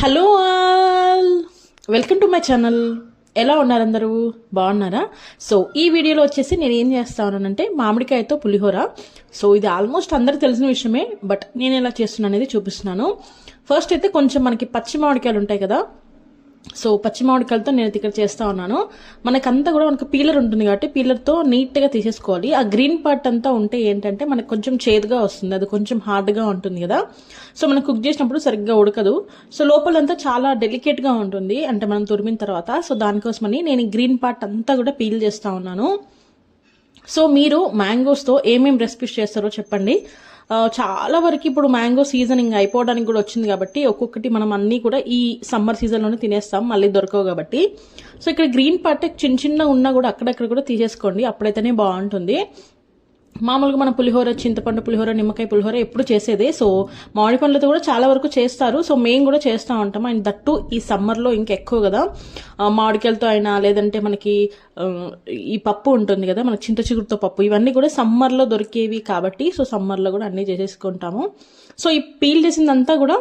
Hello all welcome to my channel ఎలా ఉన్నారు అందరూ? బాగున్నారా? సో ఈ వీడియోలో వచ్చేసి నేను ఏం చేస్తానంటే మామిడికాయతో పులిహోర. సో ఇది ఆల్మోస్ట్ అందరూ తెలిసిన విషయమే బట్ నేను ఎలా చేస్తున్నాను అనేది చూపిస్తున్నాను. ఫస్ట్ అయితే కొంచెం మనకి పచ్చి మామిడికాయలు ఉంటాయి కదా సో పచ్చి మామిడికాయలతో నేను ఇక్కడ చేస్తా ఉన్నాను. మనకంతా కూడా మనకు పీలర్ ఉంటుంది కాబట్టి పీలర్తో నీట్గా తీసేసుకోవాలి. ఆ గ్రీన్ పార్ట్ అంతా ఉంటే ఏంటంటే మనకు కొంచెం చేదుగా వస్తుంది. అది కొంచెం హార్డ్గా ఉంటుంది కదా. సో మనం కుక్ చేసినప్పుడు సరిగ్గా ఉడకదు. సో లోపలంతా చాలా డెలికేట్గా ఉంటుంది. అంటే మనం తురిమిన తర్వాత. సో దానికోసమని నేను గ్రీన్ పార్ట్ అంతా కూడా పీల్ చేస్తా ఉన్నాను. సో మీరు మ్యాంగోస్తో ఏమేమి రెసిపీస్ చేస్తారో చెప్పండి. చాలా వరకు ఇప్పుడు మ్యాంగో సీజన్ ఇంకా అయిపోవడానికి కూడా వచ్చింది కాబట్టి ఒక్కొక్కటి మనం అన్నీ కూడా ఈ సమ్మర్ సీజన్లోనే తినేస్తాం మళ్ళీ దొరకవు కాబట్టి. సో ఇక్కడ గ్రీన్ పార్ట్ చిన్న చిన్న ఉన్నా కూడా అక్కడక్కడ కూడా తీసేసుకోండి అప్పుడైతేనే బాగుంటుంది. మామూలుగా మన పులిహోర చింతపండు పులిహోర నిమ్మకాయ పులిహోర ఎప్పుడు చేసేదే. సో మామిడి పండ్లతో కూడా చాలా వరకు చేస్తారు. సో మేము కూడా చేస్తూ ఉంటాం. అండ్ దట్టు ఈ సమ్మర్లో ఇంకా ఎక్కువ కదా. మామిడికాయలతో అయినా లేదంటే మనకి ఈ పప్పు ఉంటుంది కదా మనకి చింత చిగురుతో పప్పు ఇవన్నీ కూడా సమ్మర్లో దొరికేవి కాబట్టి సో సమ్మర్లో కూడా అన్నీ చేసేసుకుంటాము. సో ఈ పీల్ చేసిందంతా కూడా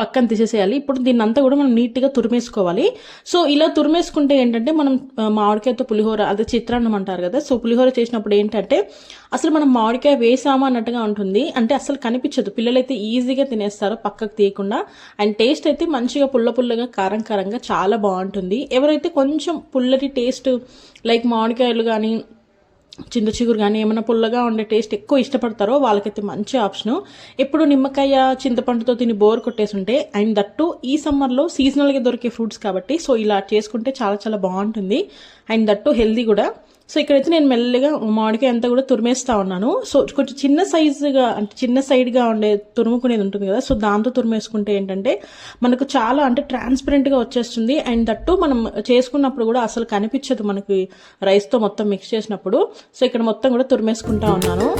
పక్కన తీసేసేయాలి. ఇప్పుడు దీన్ని అంతా కూడా మనం నీట్గా తురిమేసుకోవాలి. సో ఇలా తురిమేసుకుంటే ఏంటంటే మనం మామిడికాయతో పులిహోర అదే చిత్రాన్నం అంటారు కదా. సో పులిహోర చేసినప్పుడు ఏంటంటే అసలు మనం మామిడికాయ వేసామా అన్నట్టుగా ఉంటుంది. అంటే అసలు కనిపించదు. పిల్లలైతే ఈజీగా తినేస్తారు పక్కకు తీయకుండా. అండ్ టేస్ట్ అయితే మంచిగా పుల్ల పుల్లగా కారం కారంగా చాలా బాగుంటుంది. ఎవరైతే కొంచెం పుల్లటి టేస్ట్ లైక్ మామిడికాయలు కానీ చింత చిగురు కానీ ఏమైనా పుల్లగా ఉండే టేస్ట్ ఎక్కువ ఇష్టపడతారో వాళ్ళకైతే మంచి ఆప్షను. ఎప్పుడు నిమ్మకాయ చింతపండుతో తిని బోర్ కొట్టేసుంటే అండ్ దట్టు ఈ సమ్మర్లో సీజనల్గా దొరికే ఫ్రూట్స్ కాబట్టి సో ఇలా చేసుకుంటే చాలా చాలా బాగుంటుంది. అండ్ దట్టు హెల్దీ కూడా. సో ఇక్కడైతే నేను మెల్లగా మామిడికాయ అంతా కూడా తురిమేస్తా ఉన్నాను. సో కొంచెం చిన్న సైజుగా అంటే చిన్న సైడ్గా ఉండే తురుముకునేది ఉంటుంది కదా. సో దాంతో తురిమేసుకుంటే ఏంటంటే మనకు చాలా అంటే ట్రాన్స్పరెంట్గా వచ్చేస్తుంది. అండ్ దట్టు మనం చేసుకున్నప్పుడు కూడా అసలు కనిపించదు మనకి రైస్తో మొత్తం మిక్స్ చేసినప్పుడు. సో ఇక్కడ మొత్తం కూడా తురిమేసుకుంటా ఉన్నాను.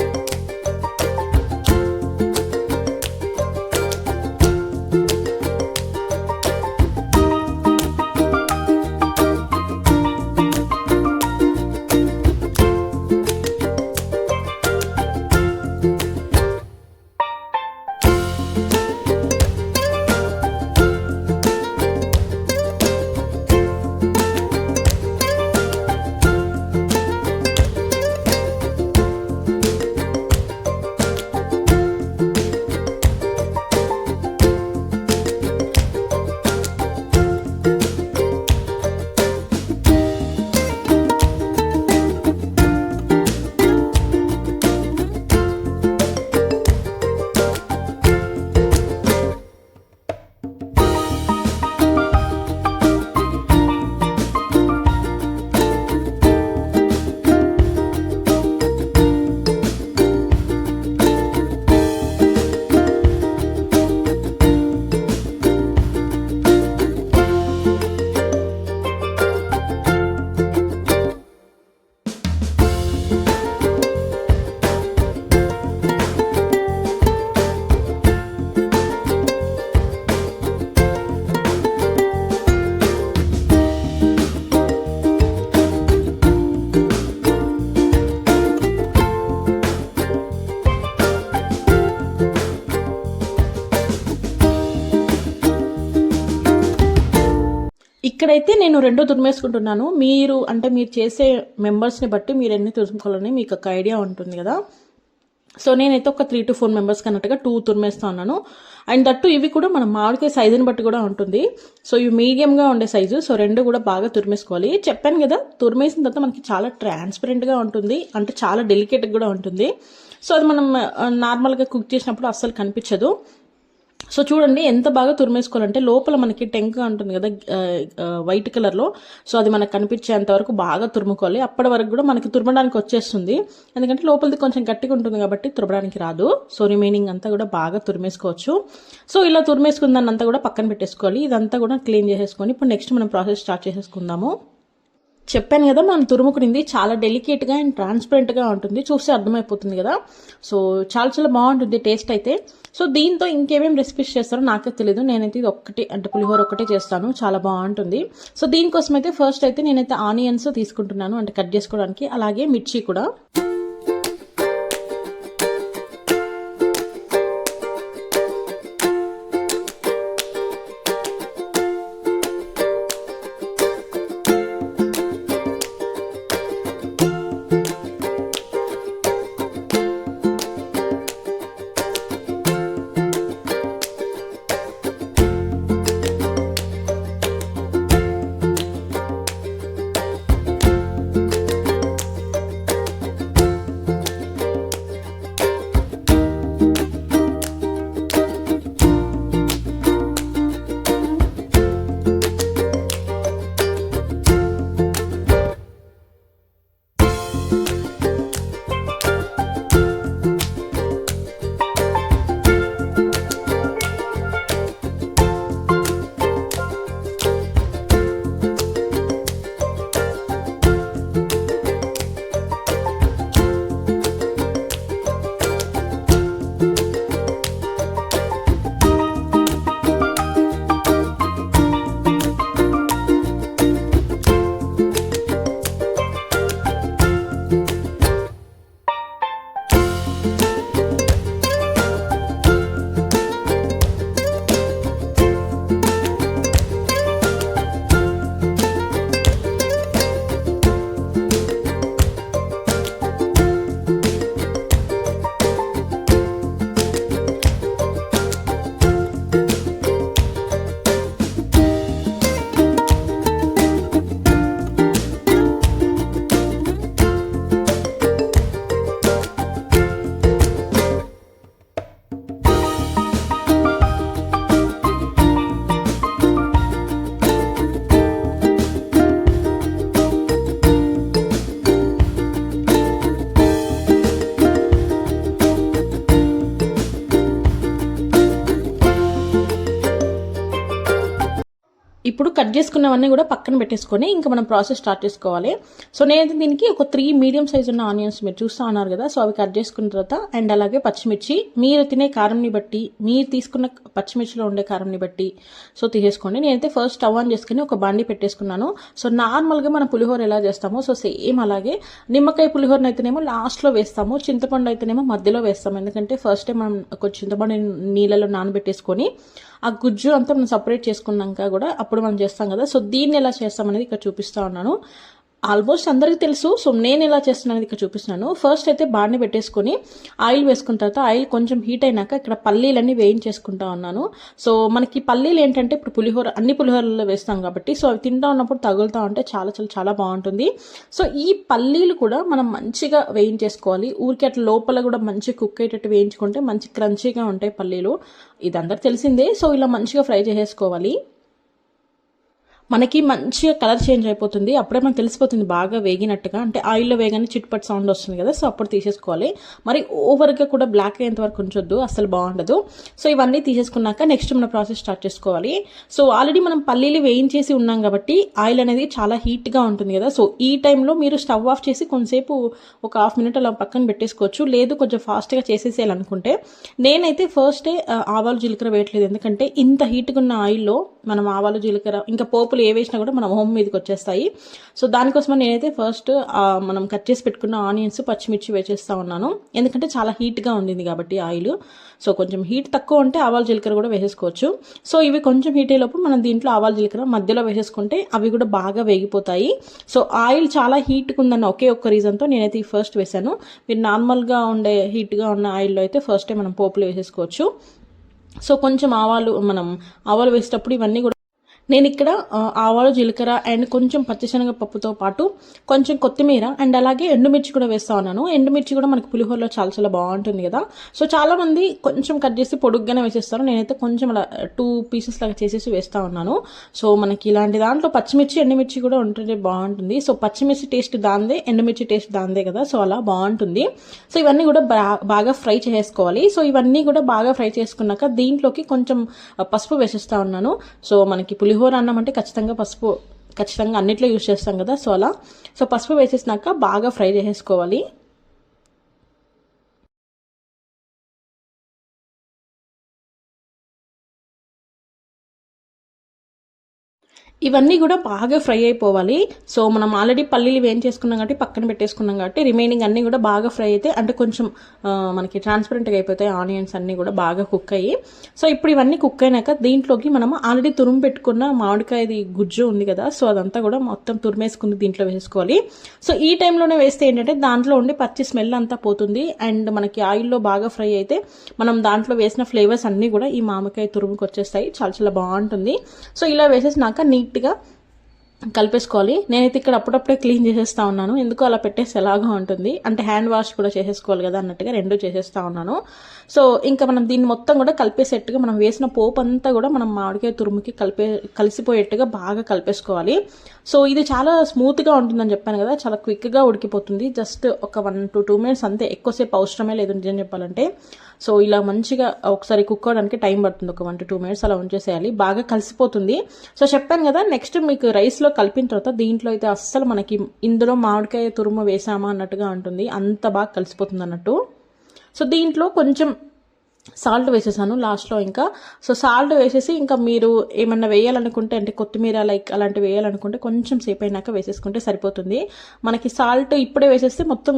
రెండో తురిమేసుకుంటున్నాను. మీరు అంటే మీరు చేసే మెంబర్స్ని బట్టి మీరు ఎన్ని తురుముకోవాలని మీకు ఒక ఐడియా ఉంటుంది కదా. సో నేనైతే ఒక త్రీ టు ఫోర్ మెంబర్స్ కన్నట్టుగా టూ తురిమేస్తా ఉన్నాను. అండ్ దట్టు ఇవి కూడా మన మామిడికాయ సైజుని బట్టి కూడా ఉంటుంది. సో ఇవి మీడియంగా ఉండే సైజు సో రెండు కూడా బాగా తురిమేసుకోవాలి. చెప్పాను కదా తురిమేసిన తర్వాత మనకి చాలా ట్రాన్స్పరెంట్గా ఉంటుంది. అంటే చాలా డెలికేట్గా కూడా ఉంటుంది. సో అది మనం uh, నార్మల్గా కుక్ చేసినప్పుడు అస్సలు కనిపించదు. సో చూడండి ఎంత బాగా తురిమేసుకోవాలంటే లోపల మనకి టెంక ఉంటుంది కదా వైట్ కలర్లో. సో అది మనకు కనిపించేంత వరకు బాగా తురుముకోవాలి. అప్పటి వరకు కూడా మనకి తురమడానికి వచ్చేస్తుంది. ఎందుకంటే లోపలిది కొంచెం గట్టిగా ఉంటుంది కాబట్టి తురమడానికి రాదు. సో రిమైనింగ్ అంతా కూడా బాగా తురిమేసుకోవచ్చు. సో ఇలా తురిమేసుకున్న దాన్ని అంతా కూడా పక్కన పెట్టేసుకోవాలి. ఇదంతా కూడా క్లీన్ చేసేసుకొని ఇప్పుడు నెక్స్ట్ మనం ప్రాసెస్ స్టార్ట్ చేసేసుకుందాము. చెప్పాను కదా మనం తురుముకునింది చాలా డెలికేట్గా అండ్ ట్రాన్స్పరెంట్గా ఉంటుంది. చూస్తే అర్థమైపోతుంది కదా. సో చాలా చాలా బాగుంటుంది టేస్ట్ అయితే. సో దీంతో ఇంకేమేమి రెసిపీస్ చేస్తారో నాకే తెలియదు నేనైతే ఇది ఒక్కటి అంటే పులిహోర ఒకటే చేస్తాను. చాలా బాగుంటుంది. సో దీనికోసం అయితే ఫస్ట్ అయితే నేనైతే ఆనియన్స్ తీసుకుంటున్నాను అంటే కట్ చేసుకోవడానికి. అలాగే మిర్చి కూడా. కట్ చేసుకున్నవన్నీ కూడా పక్కన పెట్టేసుకొని ఇంకా మనం ప్రాసెస్ స్టార్ట్ చేసుకోవాలి. సో నేనైతే దీనికి ఒక త్రీ మీడియం సైజ్ ఉన్న ఆనియన్స్ మీరు చూస్తూ ఉన్నారు కదా సో అవి కట్ చేసుకున్న తర్వాత అండ్ అలాగే పచ్చిమిర్చి. మీరు తినే కారంని బట్టి మీరు తీసుకున్న పచ్చిమిర్చిలో ఉండే కారంని బట్టి సో తీసేసుకోండి. నేనైతే ఫస్ట్ స్టవ్ ఆన్ చేసుకుని ఒక బండి పెట్టేసుకున్నాను. సో నార్మల్గా మనం పులిహోర ఎలా చేస్తామో సో సేమ్ అలాగే నిమ్మకాయ పులిహోరని అయితేనేమో లాస్ట్లో వేస్తాము చింతపండు అయితేనేమో మధ్యలో వేస్తాము. ఎందుకంటే ఫస్ట్ మనం కొంచెం చింతపండు నీళ్ళలో నానబెట్టేసుకొని ఆ గుజ్జు అంతా మనం సపరేట్ చేసుకున్నాక కూడా అప్పుడు మనం చేస్తాం కదా. సో దీన్ని ఎలా చేస్తాం అనేది ఇక్కడ చూపిస్తా ఉన్నాను. ఆల్మోస్ట్ అందరికీ తెలుసు. సో నేను ఎలా చేస్తున్నాను ఇక్కడ చూపిస్తున్నాను. ఫస్ట్ అయితే బాండి పెట్టేసుకొని ఆయిల్ వేసుకున్న తర్వాత ఆయిల్ కొంచెం హీట్ అయినాక ఇక్కడ పల్లీలన్నీ వేయించేసుకుంటా ఉన్నాను. సో మనకి పల్లీలు ఏంటంటే ఇప్పుడు పులిహోర అన్ని పులిహోరలో వేస్తాం కాబట్టి సో అవి తింటా ఉన్నప్పుడు తగులుతూ ఉంటే చాలా చాలా చాలా బాగుంటుంది. సో ఈ పల్లీలు కూడా మనం మంచిగా వేయించేసుకోవాలి. ఊరికి అట్లా లోపల కూడా మంచి కుక్ అయ్యేటట్టు వేయించుకుంటే మంచి క్రంచీగా ఉంటాయి పల్లీలు. ఇదంతా తెలిసిందే. సో ఇలా మంచిగా ఫ్రై చేసేసుకోవాలి. మనకి మంచిగా కలర్ చేంజ్ అయిపోతుంది. అప్పుడే మనకు తెలిసిపోతుంది బాగా వేగినట్టుగా. అంటే ఆయిల్లో వేగానే చిట్పట్ సౌండ్ వస్తుంది కదా సో అప్పుడు తీసేసుకోవాలి. మరి ఓవర్గా కూడా బ్లాక్ అయ్యేంత వరకు ఉంచొద్దు అసలు బాగుండదు. సో ఇవన్నీ తీసేసుకున్నాక నెక్స్ట్ మన ప్రాసెస్ స్టార్ట్ చేసుకోవాలి. సో ఆల్రెడీ మనం పల్లీలు వేయించేసి ఉన్నాం కాబట్టి ఆయిల్ అనేది చాలా హీట్గా ఉంటుంది కదా. సో ఈ టైంలో మీరు స్టవ్ ఆఫ్ చేసి కొంతసేపు ఒక హాఫ్ మినిట్ అలా పక్కన పెట్టేసుకోవచ్చు. లేదు కొంచెం ఫాస్ట్గా చేసేసేయాలనుకుంటే. నేనైతే ఫస్టే ఆవాలు జీలకర్ర వేయట్లేదు. ఎందుకంటే ఇంత హీట్గా ఉన్న ఆయిల్లో మనం ఆవాలు జీలకర్ర ఇంకా పోపు ఆకులు ఏ వేసినా కూడా మనం హోమ్ మీదకి వచ్చేస్తాయి. సో దానికోసం నేనైతే ఫస్ట్ మనం కట్ చేసి పెట్టుకున్న ఆనియన్స్ పచ్చిమిర్చి వేసేస్తా ఉన్నాను. ఎందుకంటే చాలా హీట్గా ఉండింది కాబట్టి ఆయిల్. సో కొంచెం హీట్ తక్కువ ఉంటే ఆవాలు జీలకర్ర కూడా వేసేసుకోవచ్చు. సో ఇవి కొంచెం హీట్ అయ్యేలోపు మనం దీంట్లో ఆవాలు జీలకర్ర మధ్యలో వేసేసుకుంటే అవి కూడా బాగా వేగిపోతాయి. సో ఆయిల్ చాలా హీట్గా ఉందన్న ఒకే ఒక్క రీజన్తో నేనైతే ఈ ఫస్ట్ వేసాను. మీరు నార్మల్గా ఉండే హీట్గా ఉన్న ఆయిల్లో అయితే ఫస్టే మనం పోపులు వేసేసుకోవచ్చు. సో కొంచెం ఆవాలు మనం ఆవాలు వేసేటప్పుడు ఇవన్నీ కూడా నేను ఇక్కడ ఆవాలు జీలకర్ర అండ్ కొంచెం పచ్చిశనగ పప్పుతో పాటు కొంచెం కొత్తిమీర అండ్ అలాగే ఎండుమిర్చి కూడా వేస్తా ఉన్నాను. ఎండుమిర్చి కూడా మనకి పులిహోరలో చాలా చాలా బాగుంటుంది కదా. సో చాలా మంది కొంచెం కట్ చేసి పొడుగ్గానే వేసేస్తారు. నేనైతే కొంచెం అలా టూ పీసెస్ లాగా చేసేసి వేస్తా ఉన్నాను. సో మనకి ఇలాంటి దాంట్లో పచ్చిమిర్చి ఎండుమిర్చి కూడా ఉంటుంటే బాగుంటుంది. సో పచ్చిమిర్చి టేస్ట్ దాందే ఎండుమిర్చి టేస్ట్ దాందే కదా. సో అలా బాగుంటుంది. సో ఇవన్నీ కూడా బాగా ఫ్రై చేసుకోవాలి సో ఇవన్నీ కూడా బాగా ఫ్రై చేసుకున్నాక దీంట్లోకి కొంచెం పసుపు వేసేస్తా ఉన్నాను. సో మనకి పులి పులిహోర అన్నం అంటే ఖచ్చితంగా పసుపు ఖచ్చితంగా అన్నిట్లో యూజ్ చేస్తాం కదా సో అలా. సో పసుపు వేసేసినాక బాగా ఫ్రై చేసేసుకోవాలి. ఇవన్నీ కూడా బాగా ఫ్రై అయిపోవాలి. సో మనం ఆల్రెడీ పల్లీలు వేం చేసుకున్నాం కాబట్టి పక్కన పెట్టేసుకున్నాం కాబట్టి రిమైనింగ్ అన్నీ కూడా బాగా ఫ్రై అయితే అంటే కొంచెం మనకి ట్రాన్స్పరెంట్గా అయిపోతాయి. ఆనియన్స్ అన్నీ కూడా బాగా కుక్ అయ్యి. సో ఇప్పుడు ఇవన్నీ కుక్ అయినాక దీంట్లోకి మనం ఆల్రెడీ తురుము పెట్టుకున్న మామిడికాయది గుజ్జు ఉంది కదా సో అదంతా కూడా మొత్తం తురిమేసుకుంది దీంట్లో వేసుకోవాలి. సో ఈ టైంలోనే వేస్తే ఏంటంటే దాంట్లో ఉండి పచ్చి స్మెల్ అంతా పోతుంది. అండ్ మనకి ఆయిల్లో బాగా ఫ్రై అయితే మనం దాంట్లో వేసిన ఫ్లేవర్స్ అన్నీ కూడా ఈ మామిడికాయ తురుముకి వచ్చేస్తాయి. చాలా చాలా బాగుంటుంది. సో ఇలా వేసేసినాక నీ నీట్గా కలిపేసుకోవాలి. నేనైతే ఇక్కడ అప్పుడప్పుడే క్లీన్ చేసేస్తా ఉన్నాను. ఎందుకు అలా పెట్టేసి ఎలాగా ఉంటుంది. అంటే హ్యాండ్ వాష్ కూడా చేసేసుకోవాలి కదా అన్నట్టుగా రెండు చేసేస్తా ఉన్నాను. సో ఇంకా మనం దీన్ని మొత్తం కూడా కలిపేసేట్టుగా మనం వేసిన పోపు అంతా కూడా మనం మామిడికాయ తురుముకి కలిపే కలిసిపోయేట్టుగా బాగా కలిపేసుకోవాలి. సో ఇది చాలా స్మూత్గా ఉంటుందని చెప్పాను కదా. చాలా క్విక్గా ఉడికిపోతుంది. జస్ట్ ఒక వన్ టు టూ మినిట్స్ అంతే. ఎక్కువసేపు అవసరమే లేదు నిజం చెప్పాలంటే. సో ఇలా మంచిగా ఒకసారి కుక్ అవడానికి టైం పడుతుంది. ఒక వన్ టు టూ మినిట్స్ అలా ఉంచేసేయాలి. బాగా కలిసిపోతుంది. సో చెప్పాను కదా నెక్స్ట్ మీకు రైస్లో కలిపిన తర్వాత దీంట్లో అయితే అస్సలు మనకి ఇందులో మామిడికాయ తురుము వేసామా అన్నట్టుగా ఉంటుంది. అంత బాగా కలిసిపోతుంది అన్నట్టు. సో దీంట్లో కొంచెం సాల్ట్ వేసేసాను లాస్ట్లో ఇంకా. సో సాల్ట్ వేసేసి ఇంకా మీరు ఏమన్నా వేయాలనుకుంటే అంటే కొత్తిమీర లైక్ అలాంటివి వేయాలనుకుంటే కొంచెం సేపు అయినాక వేసేసుకుంటే సరిపోతుంది. మనకి సాల్ట్ ఇప్పుడే వేసేస్తే మొత్తం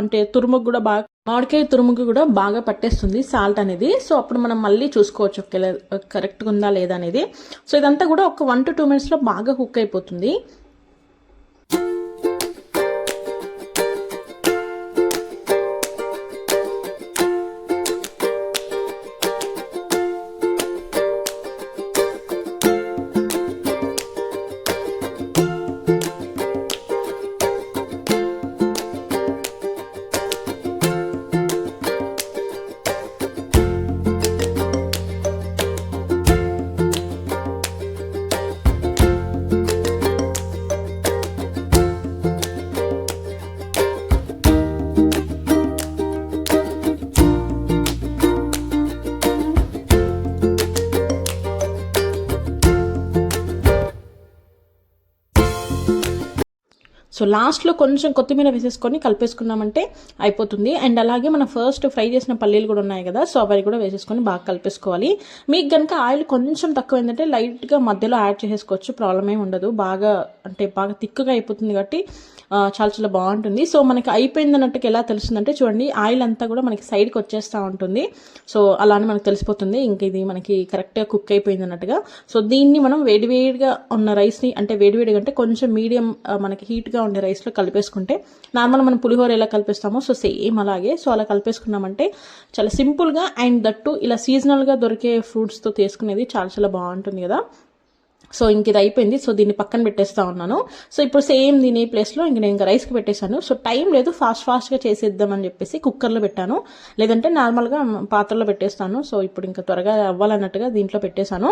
అంటే తురుముకు కూడా బాగా మామిడికాయ తురుముకు కూడా బాగా పట్టేస్తుంది సాల్ట్ అనేది. సో అప్పుడు మనం మళ్ళీ చూసుకోవచ్చు కరెక్ట్గా ఉందా లేదా అనేది. సో ఇదంతా కూడా ఒక వన్ టు టూ మినిట్స్లో బాగా కుక్ అయిపోతుంది. సో లాస్ట్లో కొంచెం కొత్తిమీర వేసేసుకొని కలిపేసుకున్నామంటే అయిపోతుంది. అండ్ అలాగే మనం ఫస్ట్ ఫ్రై చేసిన పల్లీలు కూడా ఉన్నాయి కదా సో అవి కూడా వేసేసుకొని బాగా కలిపేసుకోవాలి. మీకు కనుక ఆయిల్ కొంచెం తక్కువ ఏంటంటే లైట్గా మధ్యలో యాడ్ చేసేసుకోవచ్చు ప్రాబ్లం ఏమి ఉండదు. బాగా అంటే బాగా తిక్కుగా అయిపోతుంది కాబట్టి చాలా చాలా బాగుంటుంది. సో మనకి అయిపోయింది అన్నట్టుగా ఎలా తెలుస్తుందంటే చూడండి ఆయిల్ అంతా కూడా మనకి సైడ్కి వచ్చేస్తూ ఉంటుంది. సో అలానే మనకు తెలిసిపోతుంది. ఇంక ఇది మనకి కరెక్ట్గా కుక్ అయిపోయింది అన్నట్టుగా. సో దీన్ని మనం వేడివేడిగా ఉన్న రైస్ని అంటే వేడివేడిగా అంటే కొంచెం మీడియం మనకి హీట్గా ఉండే రైస్లో కలిపేసుకుంటే నార్మల్ మనం పులిహోర ఎలా కలిపేస్తామో సో సేమ్ అలాగే. సో అలా కలిపేసుకున్నామంటే చాలా సింపుల్గా అండ్ దట్టు ఇలా సీజనల్గా దొరికే ఫ్రూట్స్తో తీసుకునేది చాలా చాలా బాగుంటుంది కదా. సో ఇంక ఇది అయిపోయింది. సో దీన్ని పక్కన పెట్టేస్తా ఉన్నాను. సో ఇప్పుడు సేమ్ దీని ప్లేస్లో ఇంక నేను ఇంకా రైస్కి పెట్టేశాను. సో టైం లేదు ఫాస్ట్ ఫాస్ట్గా చేసేద్దామని చెప్పేసి కుక్కర్లో పెట్టాను. లేదంటే నార్మల్గా పాత్రలో పెట్టేస్తాను. సో ఇప్పుడు ఇంకా త్వరగా అవ్వాలన్నట్టుగా దీంట్లో పెట్టేశాను.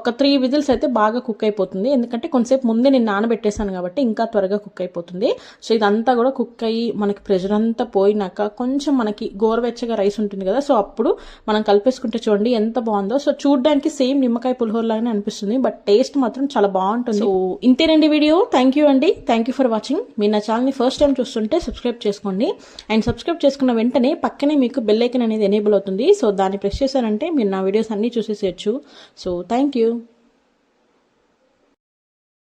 ఒక త్రీ విజిల్స్ అయితే బాగా కుక్ అయిపోతుంది. ఎందుకంటే కొంతసేపు ముందే నేను నానబెట్టేశాను కాబట్టి ఇంకా త్వరగా కుక్ అయిపోతుంది. సో ఇదంతా కూడా కుక్ అయ్యి మనకి ప్రెషర్ అంతా పోయినాక కొంచెం మనకి గోరువెచ్చగా రైస్ ఉంటుంది కదా సో అప్పుడు మనం కలిపేసుకుంటే చూడండి ఎంత బాగుందో. సో చూడడానికి సేమ్ నిమ్మకాయ పులిహోర లాగానే అనిపిస్తుంది. బట్ టేస్ట్ మాత్రం చాలా బాగుంటుంది. సో ఇంతేనండి వీడియో. థ్యాంక్ యూ అండి. థ్యాంక్ యూ ఫర్ వాచింగ్ మీరు నా ఛానల్ని ఫస్ట్ టైం చూస్తుంటే సబ్స్క్రైబ్ చేసుకోండి. అండ్ సబ్స్క్రైబ్ చేసుకున్న వెంటనే పక్కనే మీకు బెల్ ఐకన్ అనేది ఎనేబుల్ అవుతుంది. సో దాన్ని ప్రెస్ చేశారంటే మీరు నా వీడియోస్ అన్నీ చూసేసేయచ్చు. So thank you